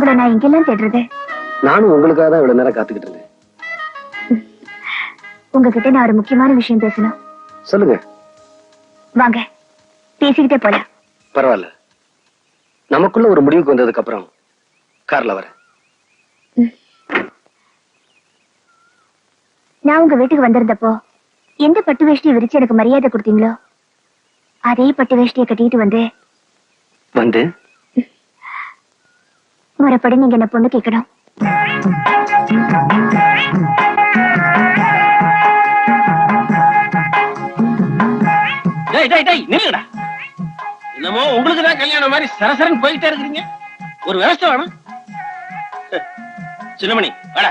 நான் எங்கெல்லாம் தேடுறது? நானும் உங்களுக்காக தான் இவ்வளவு நேரம் காத்துக்கிட்டு இருந்தேன். உங்ககிட்ட நான் ஒரு முக்கியமான விஷயம் பேசணும். சொல்லுங்க. வாங்க பேசிக்கிட்டே போலாம். பரவாயில்ல. நமக்குள்ள ஒரு முடிவுக்கு வந்ததுக்கு அப்புறம் கார்ல வரேன். நான் உங்க வீட்டுக்கு வந்திருந்தப்போ எந்த பட்டு வேஷ்டியை விரிச்சு எனக்கு மரியாதை கொடுத்தீங்களோ அதே பட்டு வேஷ்டியை கட்டிட்டு வந்து வந்து முறைப்படி நீங்க என்ன பொண்ணு கேட்கணும் நில்லுடா என்னமோ உங்களுக்கு தான் கல்யாணம் மாதிரி சரசரன் போயிட்டே இருக்கிறீங்க. ஒரு விவசாய வேணும். சின்னமணி வாடா.